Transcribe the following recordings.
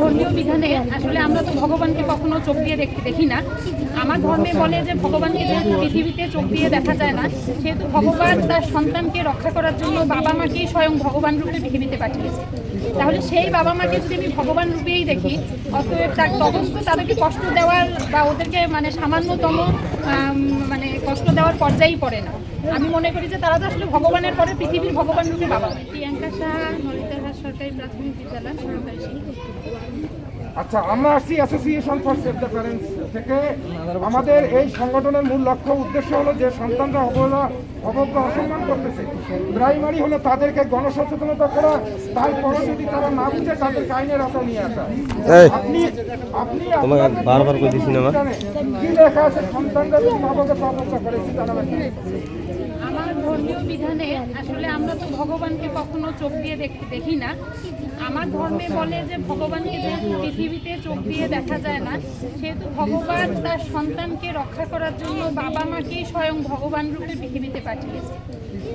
ধর্মীয় বিধানে আসলে আমরা তো ভগবানকে কখনো চোখ দিয়ে দেখি দেখি না। আমার ধর্মে বলে যে ভগবানকে যেহেতু পৃথিবীতে চোখ দিয়ে দেখা যায় না, সেহেতু ভগবান তার সন্তানকে রক্ষা করার জন্য বাবা মাকেই স্বয়ং ভগবান রূপে পৃথিবীতে পাঠিয়েছে। তাহলে সেই বাবা মাকে যদি আমি ভগবান রূপেই দেখি, অতএব তার তখন তো তাদেরকে কষ্ট দেওয়ার বা ওদেরকে মানে সামান্যতম মানে কষ্ট দেওয়ার পর্যায়েই পড়ে না। আমি মনে করি যে তারা তো আসলে ভগবানের পরে পৃথিবীর ভগবান রূপে বাবা প্রিয়াঙ্কা সাহা নলিতাহাট সরকারি প্রাথমিক বিদ্যালয় সরকারি আচ্ছা আমরা আসছি association for save the parents থেকে। আমাদের এই সংগঠনের মূল লক্ষ্য উদ্দেশ্য হলো যে সন্তানরা অবহেলা অবজ্ঞা অসম্মান করতেছে। প্রাইমারি হলো তাদেরকে গণসচেতনতা করা তারপরে যদি তারা না বুঝে তাদেরকে আইনের আওতায় নিয়ে আসা। আপনি আপনি তোমাকে বারবার কই দিছি না, কি লেখা আছে সন্তানরা যদি মা বাবাকে অবজ্ঞা করে বিধানে আসলে আমরা তো ভগবানকে কখনো চোখ দিয়ে দেখি দেখি না। আমার ধর্মে বলে যে ভগবানকে যেহেতু পৃথিবীতে চোখ দিয়ে দেখা যায় না, সেহেতু ভগবান তার সন্তানকে রক্ষা করার জন্য বাবা মাকেই স্বয়ং ভগবান রূপে পৃথিবীতে পাঠিয়েছে।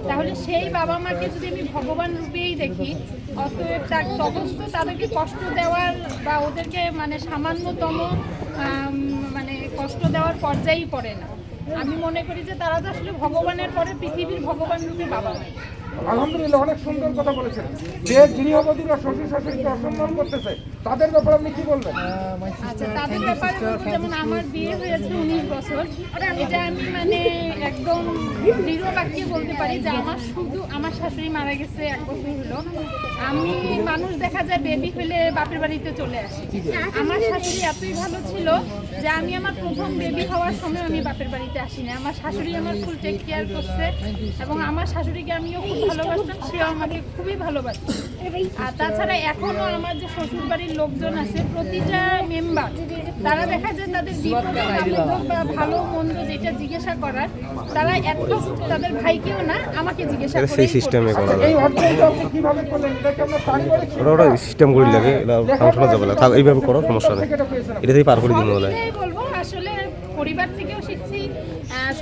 তাহলে সেই বাবা মাকে যদি আমি ভগবান রূপেই দেখি, অতএব তার তখন তো তাদেরকে কষ্ট দেওয়ার বা ওদেরকে মানে সামান্যতম মানে কষ্ট দেওয়ার পর্যায়েই পড়ে না। আমি মনে করি যে তারা তো আসলে ভগবানের পরে পৃথিবীর ভগবান রূপে বাবা মাই আলহামদুলিল্লাহ অনেক সুন্দর কথা বলেছেন। যে গৃহবধূরা শ্বশুর শাশুড়িকে অসম্মান করতেছে তাদের ব্যাপারে আপনি কি বলবেন? আচ্ছা তাদের ব্যাপারে যেমন আমার বিয়ে হয়েছে উনিশ বছর এটা আমি মানে একদম দৃঢ় বাক্যে বলতে পারি যে আমার শুধু আমার শাশুড়ি মারা গেছে এক বছর হলো। আমি মানুষ দেখা যায় বেবি হলে বাপের বাড়িতে চলে আসি। আমার শাশুড়ি এতই ভালো ছিল যে আমি আমার প্রথম বেবি হওয়ার সময় আমি বাপের বাড়িতে আসি না আমার শাশুড়ি আমার ফুল টেক কেয়ার করছে এবং আমার শাশুড়িকে আমিও খুব ভালোবাসতাম সেও আমাকে খুবই ভালোবাসত। আর তাছাড়া এখনও আমার যে শ্বশুর বাড়ির লোকজন আছে প্রতিটা মেম্বার তারা দেখা যায় তাদের বিপদ বা ভালো মন্দ যেটা জিজ্ঞাসা করার তারা একটু তাদের ভাইকেও না আমাকে জিজ্ঞাসা করে সেই সিস্টেমে করা এই লাগে আপনি কীভাবে করলেন? এটা কি আপনার পারিবারিক ওটা ওটা সিস্টেম করে লাগে এটা ফাংশনে যাবে না। এইভাবে করো সমস্যা নেই। এটা দিয়ে পার করে দিন বলে বলব পরিবার থেকেও শিখছি।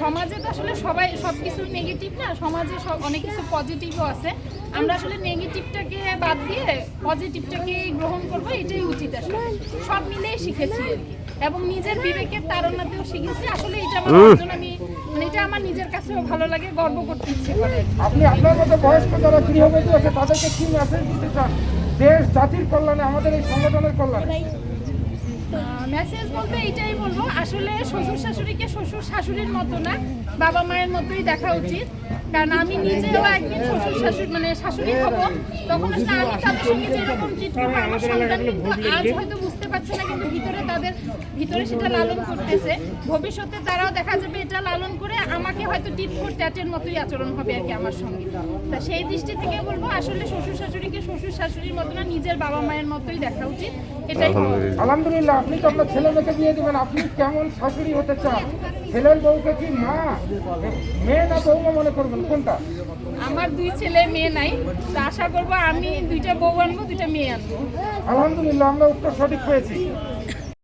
সমাজে তো আসলে সবাই সব কিছু নেগেটিভ না সমাজে সব অনেক কিছু পজিটিভও আছে। আমরা আসলে নেগেটিভটাকে বাদ দিয়ে পজিটিভটাকে গ্রহণ করব এটাই উচিত আসলে। সব মিলেই শিখেছি আর কি। এবং নিজের বিবেকের তারণাতেও শিখেছি। আসলে এটা আমার অর্জন আমি মানে এটা আমার নিজের কাছেও ভালো লাগে গর্ব করতে ইচ্ছে করে আপনি আপনার মতো বয়স্ক যারা গৃহবধূ আছে তাদেরকে কি মেসেজ দিতে চান? দেশ জাতির কল্যাণে আমাদের এই সংগঠনের কল্যাণে? মেসেজ বলতে এটাই বলব, আসলে শ্বশুর শাশুড়িকে শ্বশুর শাশুড়ির মতো না, বাবা মায়ের মতোই দেখা উচিত। কারণ আমি নিজেও একদিন শ্বশুর শাশুড়ি মানে শাশুড়ি হব, তখন আসলে আমি তাদের সঙ্গে যেরকম ট্রিট আমার সন্তান কিন্তু আজ হয়তো বুঝতে পারছে না, কিন্তু ভিতরে তাদের ভিতরে সেটা লালন করতেছে। ভবিষ্যতে তারাও দেখা যাবে এটা লালন করে আমাকে হয়তো টিট ফোর ট্যাটের মতোই আচরণ হবে আর কি আমার সঙ্গে। তা সেই দৃষ্টি থেকে বলব, আসলে শ্বশুর শাশুড়িকে শ্বশুর শাশুড়ির মতো না নিজের বাবা মায়ের মতোই দেখা উচিত এটাই আলহামদুলিল্লাহ। আপনি তো আপনার ছেলে মেয়েকে বিয়ে দেবেন আপনি কেমন শাশুড়ি হতে চান? ছেলের বউকে কি মা? মেয়ে না বউমা মনে করবেন কোনটা? আমার দুই ছেলে মেয়ে নাই তা আশা করব আমি দুইটা বউ আনব দুইটা মেয়ে আনব। আলহামদুলিল্লাহ আমরা উত্তর সঠিক পেয়েছি।